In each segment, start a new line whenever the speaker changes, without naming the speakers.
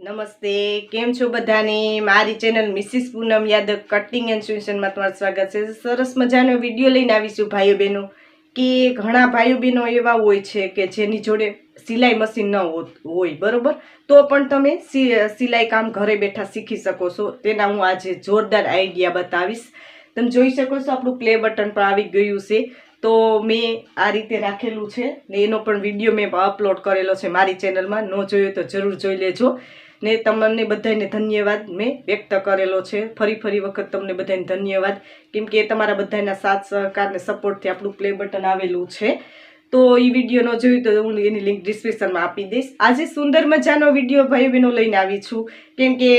નમસ્તે, કેમ છો બધાને? મારી channel Mrs Poonam Yadav cutting and સ્યુશનમાં તમારું સ્વાગત છે. સરસ મજાનો વીડિયો લઈને આવીશું ભાઈઓ બહેનો, કે ઘણા ભાઈઓ બહેનો એવા હોય છે કે જેની જોડે સિલાઈ મશીન ન હોય, બરોબર? તો પણ તમે સિલાઈ કામ ઘરે બેઠા શીખી શકો છો. તેના હું આજે જોરદાર આઈડિયા બતાવીશ. તમે જોઈ શકો છો આપણું પ્લે બટન પણ આવી ગયું છે. તો મેં આ રીતે રાખેલું છે ને એનો પણ વીડિયો મેં અપલોડ કરેલો છે મારી ચેનલમાં. ન જોયો તો જરૂર જોઈ લેજો. ને તમને બધાને ધન્યવાદ મેં વ્યક્ત કરેલો છે. ફરી ફરી વખત તમને બધાને ધન્યવાદ. કેમ કે એ તમારા બધાના સાથ સહકાર ને સપોર્ટથી આપણું પ્લે બટન આવેલું છે. તો એ વીડિયો ન જોયું તો હું એની લિંક ડિસ્ક્રિપ્શનમાં આપી દઈશ. આજે સુંદર મજાનો વીડિયો ભાઈ બહેનો લઈને આવી છું. કેમ કે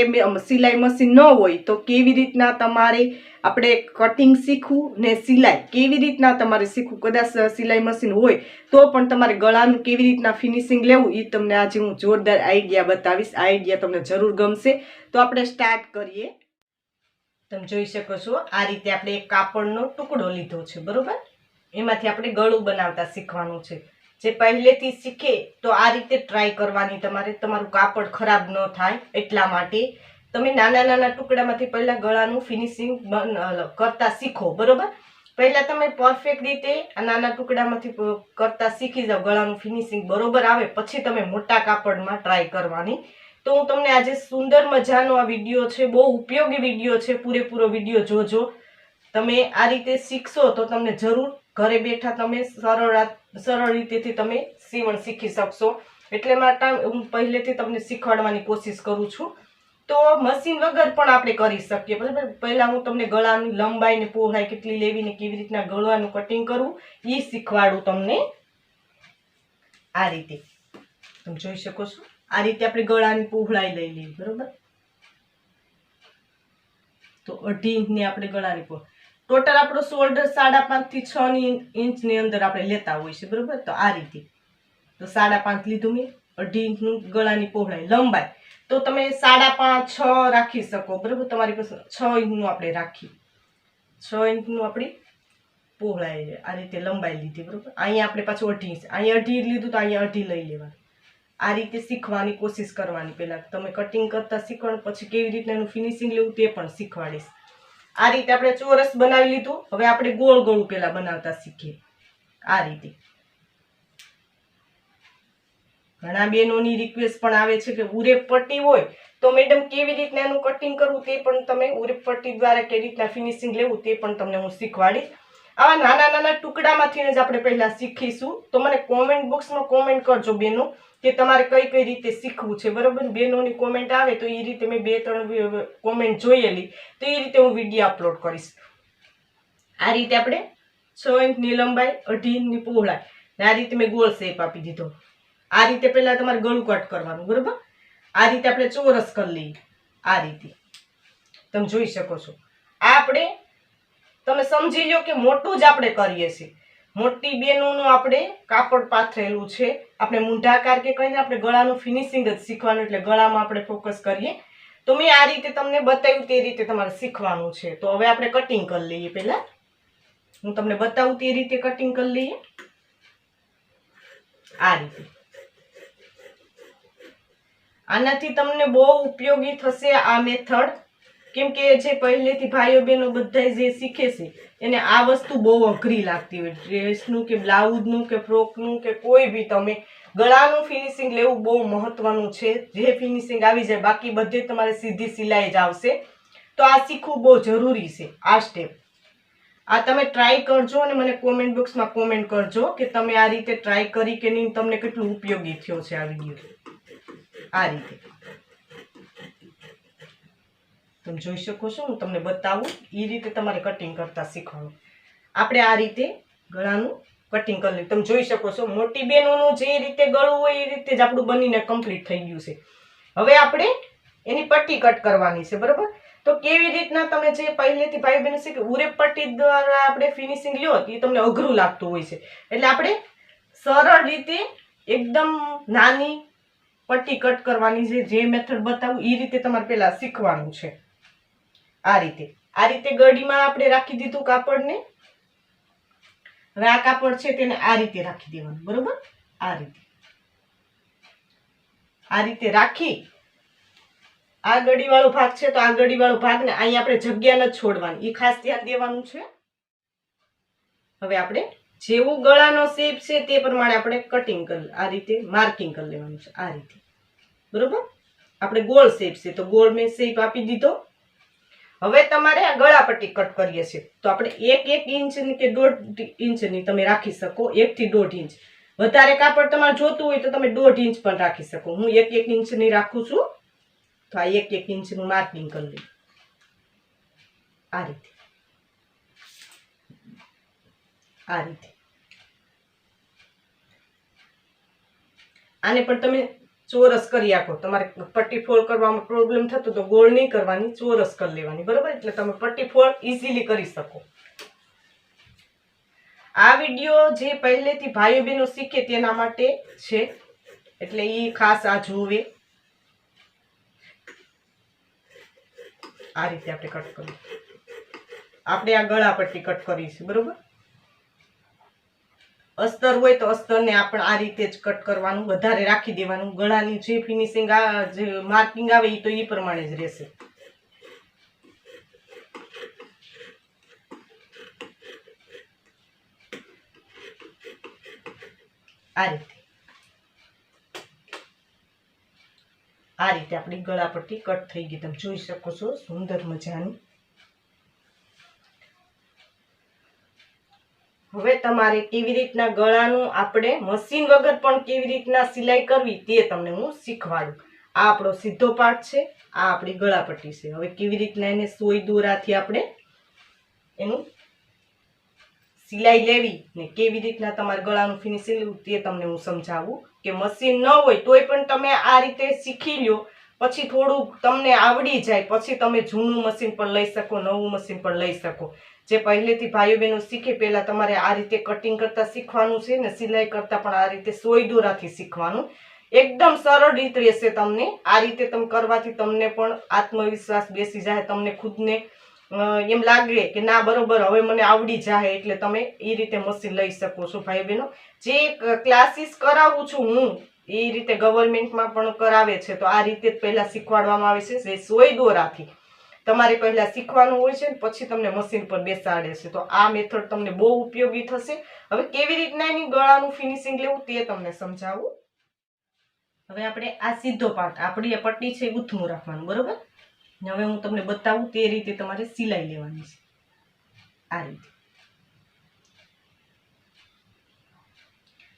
સિલાઈ મશીન ન હોય તો કેવી રીતના તમારે આપણે કટિંગ શીખવું ને સિલાઈ કેવી રીતના તમારે શીખવું? કદાચ સિલાઈ મશીન હોય તો પણ તમારે ગળાનું કેવી રીતના ફિનિશિંગ લેવું એ તમને આજે હું જોરદાર આઈડિયા બતાવીશ. આઈડિયા તમને જરૂર ગમશે. તો આપણે સ્ટાર્ટ કરીએ. તમે જોઈ શકો છો, આ રીતે આપણે એક કાપડનો ટુકડો લીધો છે, બરોબર? એમાંથી આપણે ગળું બનાવતા શીખવાનું છે. જે પહેલેથી શીખે તો આ રીતે ટ્રાય કરવાની તમારે, તમારું કાપડ ખરાબ ન થાય એટલા માટે તમે નાના નાના ટુકડામાંથી પહેલાં ગળાનું ફિનિશિંગ કરતા શીખો, બરોબર? પહેલાં તમે પરફેક્ટ રીતે આ નાના ટુકડામાંથી કરતા શીખી જાઓ, ગળાનું ફિનિશિંગ બરોબર આવે, પછી તમે મોટા કાપડમાં ટ્રાય કરવાની. તો હું તમને આજે સુંદર મજાનો આ વીડિયો છે, બહુ ઉપયોગી વીડિયો છે, પૂરેપૂરો વીડિયો જોજો. તમે આ રીતે શીખશો તો તમને જરૂર ઘરે બેઠા તમે સરળ સરળ રીતેથી તમે સીવણ શીખી શકશો. એટલે માટે હું પહેલેથી તમને શીખવાડવાની કોશિશ કરું છું. તો મશીન વગર પણ આપણે કરી શકીએ. બરાબર? પહેલાં હું તમને ગળાની લંબાઈ ને પહોળાઈ કેટલી લેવી ને કેવી રીતના ગળવાનું કટિંગ કરવું એ શીખવાડું તમને. આ રીતે. તમે જોઈ શકો છો? આ રીતે આપણે ગળાની પહોળાઈ લઈ લઈએ. બરાબર? તો અઢી ઇંચની આપણે ગળાની પહોળાઈ. ટોટલ આપણો શોલ્ડર સાડા પાંચથી છ ની ઇંચની અંદર આપણે લેતા હોય છે બરોબર? તો આ રીતે. તો સાડા પાંચ લીધું મેં, અઢી ઇંચનું ગળાની પહોળાઈ લંબાઈ. તો તમે સાડા પાંચ છ રાખી શકો, બરાબર? તમારી પાસે છ ઇંચનું આપણે રાખીએ. છ ઇંચનું આપણી પહોળાઈ આ રીતે લંબાઈ લીધી, બરાબર? અહીંયા આપણે પાછું અઢી ઇંચ, અહીંયા અઢી લીધું તો અહીંયા અઢી લઈ લેવાનું. આ રીતે શીખવાની કોશિશ કરવાની પહેલાં. તમે કટિંગ કરતાં શીખવાનું પછી કેવી રીતના એનું ફિનિશિંગ લેવું તે પણ શીખવાડીશ. આ રીતે આપણે ચોરસ બનાવી લીધું. હવે આપણે ગોળ ગોળ પહેલાં બનાવતા શીખીએ. આ રીતે. ઘણા બહેનોની રિક્વેસ્ટ પણ આવે છે કે ઉરેપ પટ્ટી હોય તો મેડમ કેવી રીતના એનું કટિંગ કરવું તે પણ તમે ઉરેપ પટ્ટી દ્વારા કેવી રીતના ફિનિશિંગ લેવું તે પણ તમને હું શીખવાડીશ. આવા નાના નાના ટુકડામાંથી જ આપણે પહેલાં શીખીશું. તો મને કોમેન્ટ બોક્સમાં કોમેન્ટ કરજો બેનો. કે તમારે કઈ કઈ રીતે શીખવું છે બરાબર? બહેનોની કોમેન્ટ આવે તો એ રીતે મેં બે ત્રણ કોમેન્ટ જોયેલી. તો એ રીતે હું વીડિયો અપલોડ કરીશ. આ રીતે આપણે? છ ઇંચની લંબાઈ અઢી ઇંચની પહોળાઈ. ને આ રીતે મેં ગોળ શેપ આપી દીધો. આ રીતે પહેલાં તમારે ગળું કટ કરવાનું બરાબર? આ રીતે આપણે ચોરસ કરી લઈએ. આ રીતે. તમે જોઈ શકો છો. આ આપણે તમે સમજી લો કે મોટું જ આપણે કરીએ છીએ. મોટી બેનોનું આપણે કાપડ પાથરેલું છે. આપણે મૂંઢાકાર કે કહીને આપણે ગળાનું ફિનિશિંગ જ શીખવાનું, એટલે ગળામાં આપણે ફોકસ કરીએ. તો મેં આ રીતે તમને બતાવ્યું તે રીતે તમારે શીખવાનું છે. તો હવે આપણે કટિંગ કરી લઈએ પહેલા. હું તમને બતાવું તે રીતે કટિંગ કરી લઈએ. આ રીતે. આનાથી તમને બહુ ઉપયોગી થશે આ મેથડ કેમ કે જે પહેલેથી ભાઈઓ બહેનો બધા જે શીખે છે એને આ વસ્તુ બહુ અઘરી લાગતી હોય. ડ્રેસનું કે બ્લાઉઝનું કે ફ્રોકનું કે કોઈ બી તમે ગળાનું ફિનિશિંગ લેવું બહુ મહત્વનું છે. જે ફિનિશિંગ આવી જાય, બાકી બધે તમારે સીધી સિલાઈ જ આવશે. તો આ શીખવું બહુ જરૂરી છે, આ સ્ટેપ આ તમે ટ્રાય કરજો અને મને કોમેન્ટ બોક્સમાં કોમેન્ટ કરજો કે તમે આ રીતે ટ્રાય કરી કે નહીં, તમને કેટલું ઉપયોગી થયો છે આ વીડિયો આ રીતે. તમે જોઈ શકો છો, હું તમને બતાવું એ રીતે તમારે કટિંગ કરતાં શીખવાનું. આપણે આ રીતે ગળાનું કટિંગ કરી તમે જોઈ શકો છો, મોટી બહેનોનું જે રીતે ગળું હોય એ રીતે જ આપણું બનીને કમ્પ્લીટ થઈ ગયું છે. હવે આપણે એની પટ્ટી કટ કરવાની છે, બરાબર? તો કેવી રીતના તમે જે પહેલેથી ભાઈ બહેન છે કે ઉરે પટ્ટી દ્વારા આપણે ફિનિશિંગ લ્યો એ તમને અઘરું લાગતું હોય છે. એટલે આપણે સરળ રીતે એકદમ નાની પટ્ટી કટ કરવાની છે જે મેથડ બતાવું એ રીતે તમારે પહેલાં શીખવાનું છે. આ રીતે. આ રીતે ગળીમાં આપણે રાખી દીધું કાપડને. હવે આ કાપડ છે તેને આ રીતે રાખી દેવાનું, બરોબર? આ રીતે. આ રીતે રાખી આ ગડીવાળો ભાગ છે તો આ ગડીવાળો ભાગ ને અહીં આપણે જગ્યા ન છોડવાની. એ ખાસ ધ્યાન દેવાનું છે. હવે આપણે જેવું ગળાનો શેપ છે તે પ્રમાણે આપણે કટિંગ કરી, આ રીતે માર્કિંગ કરી લેવાનું છે, આ રીતે. બરોબર? આપણે ગોળ શેપ છે તો ગોળ મેં શેપ આપી દીધો. હવે તમારે આ ગળાપટ્ટી કટ કરીએ છીએ. તો આપણે એક એક ઇંચની કે દોઢ ઇંચની તમે રાખી શકો એકથી દોઢ ઇંચ. વધારે કાપડ તમારે જોતું હોય તો તમે દોઢ ઇંચ પણ રાખી શકો. હું એક એક ઇંચની રાખું છું. તો આ એક એક ઇંચનું માર્કિંગ કરી લઉં આ રીતે. આ રીતે. આને પણ તમે ચોરસ કરી આખો. તમારે પટ્ટી ફોલ્ડ કરવામાં પ્રોબ્લેમ થતો તો ગોળ નહીં કરવાની, ચોરસ કરી લેવાની. બરાબર? એટલે તમે પટ્ટી ફોલ્ડ ઇઝીલી કરી શકો. આ વીડિયો જે પહેલેથી ભાઈઓ બહેનો શીખે તેના માટે છે. એટલે એ ખાસ આ જોવે. આ રીતે આપણે કટ કરીએ. આપણે આ ગળા પટ્ટી કટ કરીશું બરોબર? અસ્તર હોય તો અસ્તરને આપણે આ રીતે જ કટ કરવાનું, વધારે રાખી દેવાનું. ગળાની જે ફિનિશિંગ આ, જે માર્કિંગ આવે એ તો એ પ્રમાણે જ રહેશે. આ રીતે. આ રીતે આપણી ગળા પરથી કટ થઈ ગઈ. તમે જોઈ શકો છો સુંદર મજાની. હવે તમારે કેવી રીતના ગળાનું આપણે મશીન વગર પણ કેવી રીતના સિલાઈ કરવી તે તમને હું શીખવાડું. આ આપણો સીધો પાર્ટ છે, આ આપણી ગળાપટ્ટી છે. હવે કેવી રીતના એને સોય દોરાથી આપણે એનું સિલાઈ લેવી ને કેવી રીતના તમારે ગળાનું ફિનિશિંગ લેવું તે તમને હું સમજાવું કે મશીન ન હોય તોય પણ તમે આ રીતે શીખી લ્યો. પછી થોડું તમને આવડી જાય, પછી તમે જૂનું મશીન પણ લઈ શકો, નવું મશીન પણ લઈ શકો. જે પહેલેથી ભાઈઓ બહેનો શીખે, પહેલાં તમારે આ રીતે કટિંગ કરતાં શીખવાનું છે ને સિલાઈ કરતાં પણ આ રીતે સોય દોરાથી શીખવાનું. એકદમ સરળ રીત રહેશે તમને. આ રીતે તમે કરવાથી તમને પણ આત્મવિશ્વાસ બેસી જાય, તમને ખુદને એમ લાગે કે ના, બરોબર, હવે મને આવડી જાય એટલે તમે એ રીતે મશીન લઈ શકો છો ભાઈ બહેનો જે ક્લાસીસ કરાવું છું હું, એ રીતે ગવર્મેન્ટમાં પણ કરાવે છે, તો આ રીતે પહેલાં શીખવાડવામાં આવે છે સોય દોરાથી તમારે પહેલાં શીખવાનું હોય છે પછી તમને મશીન પર બેસાડે છે. તો આ મેથડ તમને બહુ ઉપયોગી થશે. હવે કેવી રીતના એની ગળાનું ફિનિશિંગ લેવું તે તમને સમજાવું. હવે આપણે આ સીધો પાર્ટ, આપણી એ પટ્ટી છે એ રાખવાનું, બરોબર? હવે હું તમને બતાવું તે રીતે તમારે સિલાઈ લેવાની છે. આ રીતે.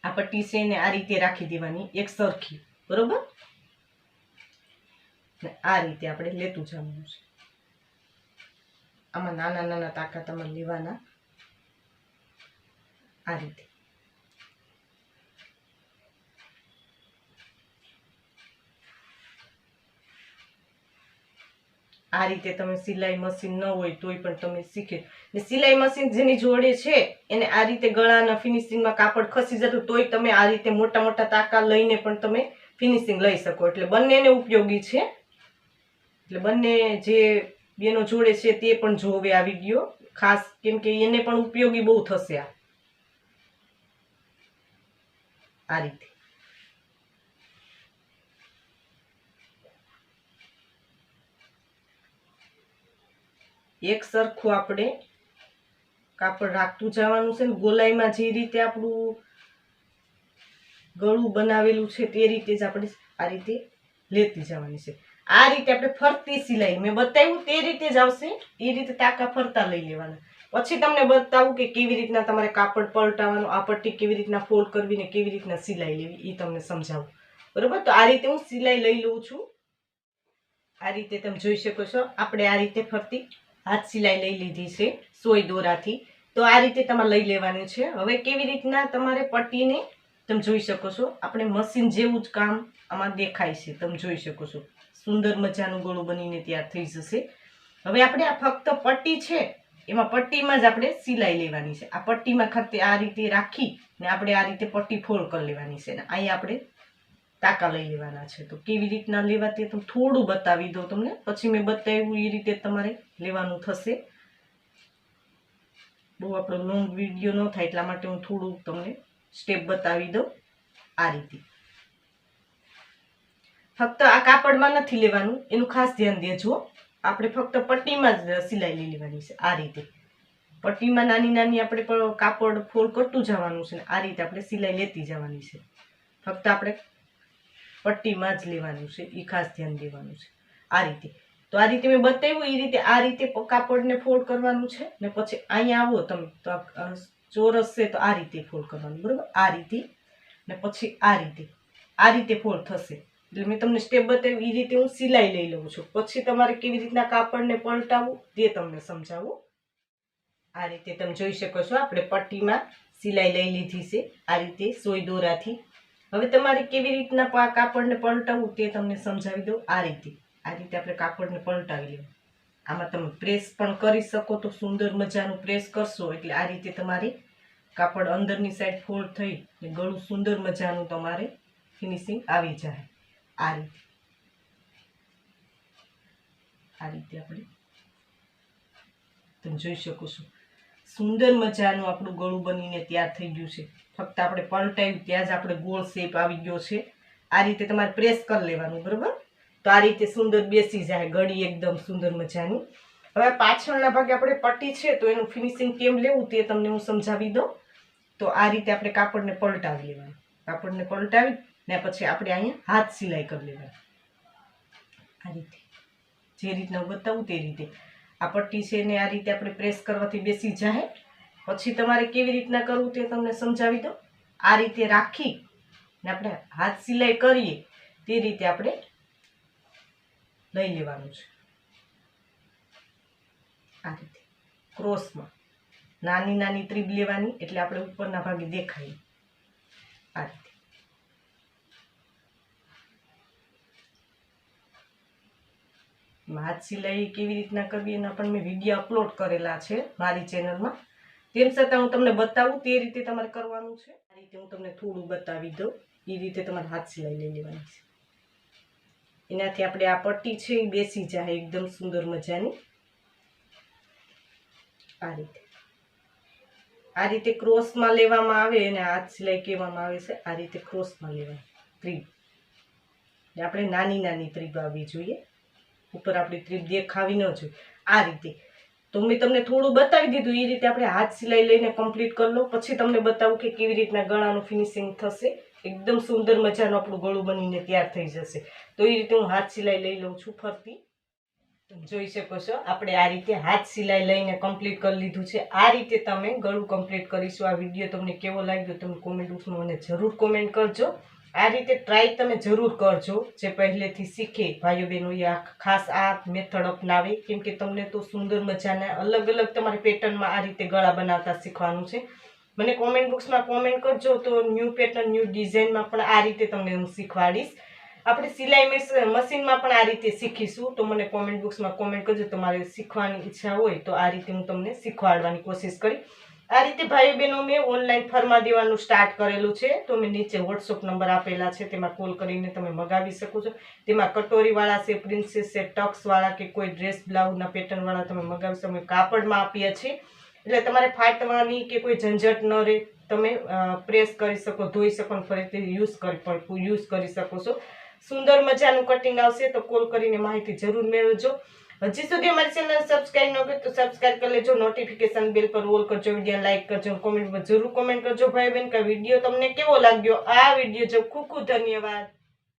આ પટ્ટી છે એને આ રીતે રાખી દેવાની, એક સરખી, બરોબર? આ રીતે આપણે લેતું જવાનું છે. આમાં નાના નાના ટાંકા તમારે લેવાના આ રીતે. આ રીતે તમે સિલાઈ મશીન ન હોય તોય પણ તમે શીખે. ને સિલાઈ મશીન જેની જોડે છે, એને આ રીતે ગળાના ફિનિશિંગમાં કાપડ ખસી જતું તોય તમે આ રીતે મોટા મોટા તાકા લઈને પણ તમે ફિનિશિંગ લઈ શકો. એટલે બંનેને ઉપયોગી છે. એટલે બંને જે બેનો જોડે છે તે પણ જોવે આ વીડિયો ખાસ કેમ કે એને પણ ઉપયોગી બહુ થશે આ રીતે. એક સરખું આપણે કાપડ રાખતું જવાનું છે ને, ગોલાઈમાં જે રીતે આપણું ગળું બનાવેલું છે તે રીતે જ આપણે આ રીતે લેતી જવાની છે. આ રીતે આપણે ફરતી સિલાઈ. મેં બતાવ્યું તે રીતે જ આવશે. એ રીતે તાકા ફરતા લઈ લેવાના. પછી તમને બતાવું કે કેવી રીતના તમારે કાપડ પલટાવવાનું, આ પટ્ટી કેવી રીતના ફોલ્ડ કરવી ને કેવી રીતના સિલાઈ લેવી એ તમને સમજાવું. બરોબર? તો આ રીતે હું સિલાઈ લઈ લઉં છું. આ રીતે તમે જોઈ શકો છો. આપણે આ રીતે ફરતી હાથ સિલાઈ લઈ લીધી છે સોય દોરાથી. તો આ રીતે તમારે લઈ લેવાનું છે. હવે કેવી રીતના તમારે પટ્ટીને તમે જોઈ શકો છો. આપણે મશીન જેવું જ કામ આમાં દેખાય છે. તમે જોઈ શકો છો. સુંદર મજાનું ગળું બનીને તૈયાર થઈ જશે. હવે આપણે આ ફક્ત પટ્ટી છે, એમાં પટ્ટીમાં જ આપણે સિલાઈ લેવાની છે. આ પટ્ટીમાં ખાતે આ રીતે રાખી ને આપણે આ રીતે પટ્ટી ફોલ્ડ કરી લેવાની છે ને અહીં આપણે ટાંકા લઈ લેવાના છે. તો કેવી રીતના લેવા તે તો થોડું બતાવી દો તમને. પછી મેં બતાવ્યું એ રીતે તમારે લેવાનું થશે. બહુ આપણો લોંગ વીડિયો ન થાય એટલા માટે હું થોડુંક તમને સ્ટેપ બતાવી દઉં આ રીતે. ફક્ત આ કાપડમાં નથી લેવાનું, એનું ખાસ ધ્યાન દેજો. આપણે ફક્ત પટ્ટીમાં જ સિલાઈ લઈ લેવાની છે, આ રીતે. પટ્ટીમાં નાની નાની આપણે પણ કાપડ ફોલ્ડ કરતું જવાનું છે આ રીતે આપણે સિલાઈ લેતી જવાની છે. ફક્ત આપણે પટ્ટીમાં જ લેવાનું છે એ ખાસ ધ્યાન દેવાનું છે, આ રીતે. તો આ રીતે મેં બતાવ્યું એ રીતે આ રીતે કાપડને ફોલ્ડ કરવાનું છે ને પછી અહીંયા આવો તમે, તો ચોરસ છે તો આ રીતે ફોલ્ડ કરવાનું, બરાબર? આ રીતે ને પછી આ રીતે. આ રીતે ફોલ્ડ થશે. એટલે મેં તમને સ્ટેપ બતાવ્યું એ રીતે હું સિલાઈ લઈ લઉં છું. પછી તમારે કેવી રીતના કાપડને પલટાવવું તે તમને સમજાવું. આ રીતે તમે જોઈ શકો છો, આપણે પટ્ટીમાં સિલાઈ લઈ લીધી છે, આ રીતે સોય દોરાથી. હવે તમારે કેવી રીતના કાપડને પલટાવવું તે તમને સમજાવી દઉં, આ રીતે. આ રીતે આપણે કાપડને પલટાવી લેવું. આમાં તમે પ્રેસ પણ કરી શકો તો સુંદર મજાનું પ્રેસ કરશો, એટલે આ રીતે તમારી કાપડ અંદરની સાઈડ ફોલ્ડ થઈ ને ગળું સુંદર મજાનું તમારે ફિનિશિંગ આવી જાય. આ રીતે આ રીતે આપણે તમે જોઈ શકો છો. સુંદર મજાનું આપણું ગળું બનીને તૈયાર થઈ ગયું છે. ફક્ત આપણે પલટાયું, ત્યાં જ આપણે ગોળ શેપ આવી ગયો છે. આ રીતે તમારે પ્રેસ કરી લેવાનું, બરાબર? તો આ રીતે સુંદર બેસી જાય, ગળી એકદમ સુંદર મજાની. હવે પાછળના ભાગે આપણે પટ્ટી છે, તો એનું ફિનિશિંગ કેમ લેવું તે તમને હું સમજાવી દઉં. તો આ રીતે આપણે કાપડને પલટાવી લેવાનું. કાપડને પલટાવી ને પછી આપણે અહીંયા હાથ સિલાઈ કરી લેવાની. આ રીતે. જે રીતના બતાવું તે રીતે. આ પટ્ટી છે ને આ રીતે આપણે પ્રેસ કરવાથી બેસી જાય. પછી તમારે કેવી રીતના કરવું તે તમને સમજાવી દો આ રીતે રાખી ને આપણે હાથ સિલાઈ કરીએ તે રીતે આપણે લઈ લેવાનું છે. આ રીતે. ક્રોસમાં. નાની નાની ત્રીબ લેવાની, એટલે આપણે ઉપરના ભાગે દેખાય. આ રીતે. હાથ સિલાઈ કેવી રીતના કરવી એના પણ મેં વીડિયો અપલોડ કરેલા છે મારી ચેનલમાં. તેમ છતાં હું તમને બતાવું તે રીતે તમારે કરવાનું છે. આ રીતે હું તમને થોડું બતાવી દઉં. એ રીતે તમારે હાથ સિલાઈ લઈ લેવાની છે. એનાથી આપણે આ પટ્ટી છે એ બેસી જાય એકદમ સુંદર મજાની. આ રીતે. આ રીતે ક્રોસમાં લેવામાં આવે અને હાથ સિલાઈ કહેવામાં આવે છે. આ રીતે ક્રોસમાં લેવાય ત્રીબ. આપણે નાની નાની ત્રીબ આવવી જોઈએ. ઉપર આપણી ત્રીપ દેખાવી ન જોઈએ. આ રીતે. તો મેં તમને થોડું બતાવી દીધું, એ રીતે આપણે હાથ સિલાઈ લઈને કમ્પ્લીટ કરી લો. પછી તમને બતાવું કે કેવી રીતના ગળાનું ફિનિશિંગ થશે. એકદમ સુંદર મજાનું આપણું ગળું બનીને તૈયાર થઈ જશે. તો એ રીતે હું હાથ સિલાઈ લઈ લઉં છું ફરતી. જોઈ શકો છો, આપણે આ રીતે હાથ સિલાઈ લઈને કમ્પ્લીટ કરી લીધું છે. આ રીતે તમે ગળું કમ્પ્લીટ કરીશું. આ વીડિયો તમને કેવો લાગ્યો તમે કોમેન્ટ બોક્સમાં મને જરૂર કોમેન્ટ કરજો. આ રીતે ટ્રાય તમે જરૂર કરજો. જે પહેલેથી શીખે. ભાઈઓ બહેનો, એ આ ખાસ આ મેથડ અપનાવે. કેમ કે તમને તો સુંદર મજાના અલગ અલગ તમારી પેટર્નમાં આ રીતે ગળા બનાવતા શીખવાનું છે. મને કોમેન્ટ બોક્સમાં કોમેન્ટ કરજો તો ન્યૂ પેટર્ન ન્યૂ ડિઝાઇનમાં પણ આ રીતે તમને હું શીખવાડીશ. આપણે સિલાઈ મશીન મશીનમાં પણ આ રીતે શીખીશું. તો મને કોમેન્ટ બોક્સમાં કોમેન્ટ કરજો તમારે શીખવાની ઈચ્છા હોય તો આ રીતે હું તમને શીખવાડવાની કોશિશ કરી. આ રીતે ભાઈ બહેનો મેં ઓનલાઈન ફરમા દેવાનું સ્ટાર્ટ કરેલું છે. તો મેં નીચે વોટ્સઅપ નંબર આપેલા છે. તેમાં કોલ કરીને તમે મગાવી શકો છો. તેમાં કટોરીવાળા છે પ્રિન્સેસ છે ટક્સવાળા કે કોઈ ડ્રેસ બ્લાઉઝના પેટર્નવાળા તમે મગાવી શકો. કાપડમાં આપીએ છીએ. એટલે તમારે ફાટવાની કે કોઈ ઝંઝટ ન રહે, તમે પ્રેસ કરી શકો, ધોઈ શકો અને ફરીથી યુઝ કરી યુઝ કરી શકો છો. સુંદર મજાનું કટિંગ આવશે તો કોલ કરીને માહિતી જરૂર મેળવજો. હજી સુધી અમારી ચેનલ સબસ્ક્રાઈબ ન કરી તો સબસ્ક્રાઇબ કરી લેજો નોટિફિકેશન બેલ પર ઓલ કરજો વીડિયો લાઈક કરજો કોમેન્ટ જરૂર કોમેન્ટ કરજો ભાઈ બહેન કે વીડિયો તમને કેવો લાગ્યો? આ વીડિયો જો ખૂબ ખૂબ ધન્યવાદ.